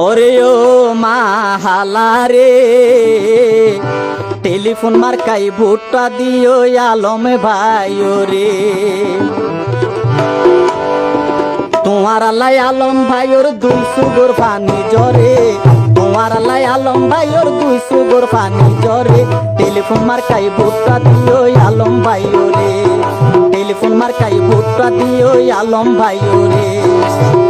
ওরে ও মাহালা রে। টেলিফোন মার্কাই ভুট্টা দিও আলমে ভাই রে তোমার আল্লাহ আলম ভাইয়ের দুই সুগর পানি জরে তোমার আল্লাহ আলম ভাইয়ের দুই সুগর পানি জরে টেলিফোন মার্কাই ভুট্টা দিও আলম ভাইও রে টেলিফোন মার্কাই ভুট্টা দিও আলম ভাইও রে ও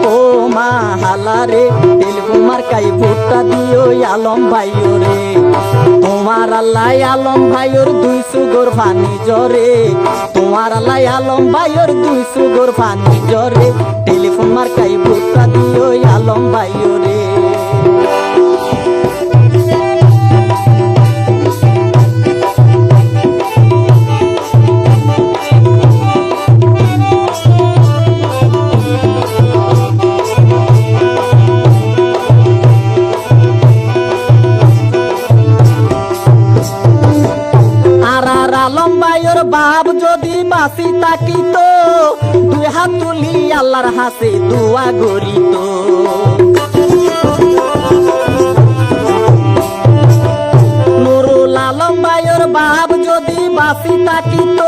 মা হালারে টেলিফোন মার্কাই ভোটটা দিও আলম ভাইও রে। তোমার আল্লাহ আলম ভাইওর দুই সুগর পানি জরে তোমার আল্লাহ আলম ভাইওর দুই সুগর পানি জরে টেলিফোন মার্কাই ভোটটা দিও আলম ভাইও রে। বাপ যদি বাসি তাকিত দুই হাত তুলি আল্লাহর হাসে, দুয়া গরিত নুরুল বাপ যদি বাসি তাকিত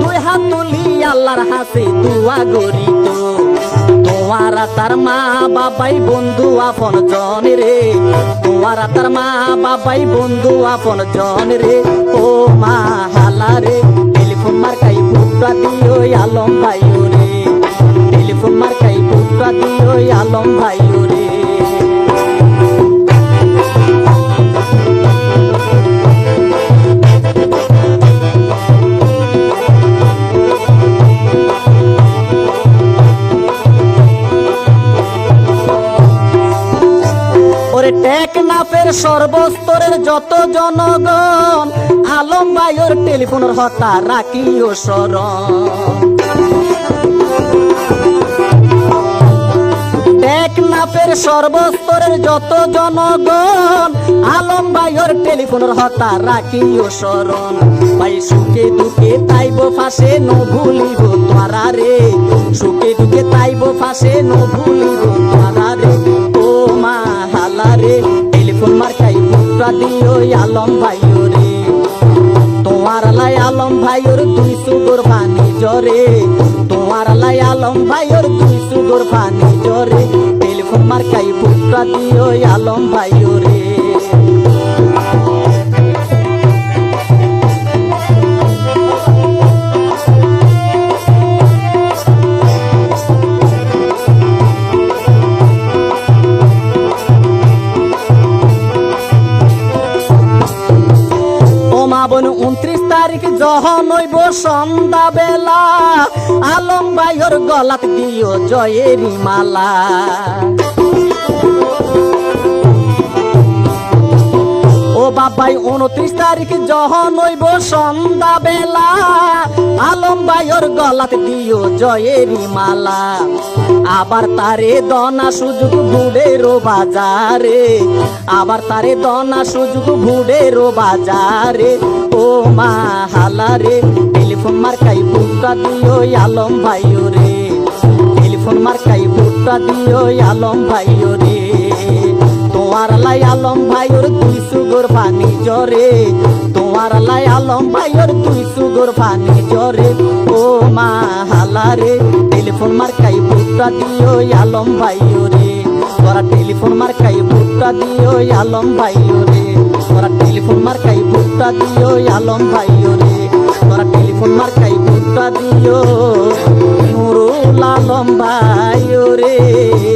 দুই হাত তুলি আল্লাহর হাসে, দুয়া গরিত তোমার তার মা বাবাই বন্ধু আপন জন রে। তোমার তার মা বাবাই বন্ধু আপন জন রে। ও মা রে। টেলিফোন মার্কাই ফুটা দিও আলম ভাই রে। টেলিফোন মার্কাই ফুটা দিও আলম ভাইও ওরে টেকনাফের সর্বস্তরের যত জনগণ, আলম ভাইয়ের টেলিফোনের হতা রাখিও স্মরণ। টেকনাফের সর্বস্তরের যত জনগণ, আলম ভাইয়ের টেলিফোনের হতা রাখিও স্মরণ। ভাই, সুখে দুঃখে তাইব ফাঁসে, ন ভুলিব তারা রে। সুখে দুঃখে তাইব ফাঁসে, ন ভুলিব ফুটা দিও আলম ভাইও রে তোমার লাই আলম ভাইয়ের দুই সুগর পানি জরে তোমার লাই আলম ভাইয়ের দুই সুগর পানি জরে টেলিফোন মার্কাই ফুটা দিও আলম ভাইও রে উনত্রিশ তারিখ যখন হইব সন্ধ্যা বেলা আলম ভাইয়ের গলাত দিও জয়েরি মালা। ও বাবাই, উনত্রিশ তারিখ যখন হইব সন্ধ্যা বেলা আলম ভাইয়ের গলাত দিও জয়েরি মালা। আবার তারে দনা সুযোগ বুড়েরও বাজারে, আবার তারে দনা সুযোগ বুড়েরও বাজারে। মা হালারে টেলিফোন মার্কাই বুটটা দিও আলম ভাইও রে। টেলিফোন মার্কাই বুটটা দিও আলম ভাইও রে। তোমার লাই আলম ভাইয়ের দুই সুগর পানি জরে তোমার লাই আলম ভাইয়ের দুই সুগর পানি জরে ও মা হালারে টেলিফোন মার্কাই বুটটা দিও আলম ভাইও রে। তোরা টেলিফোন মার্কাই বুটটা দিও আলম ভাইও রে। তোরা টেলিফোন মার্কাই বুটটা দিও, আলম ভাই রে। তোরা টেলিফোন মার্কাই বুটটা দিও, নুরুল আলম ভাই রে।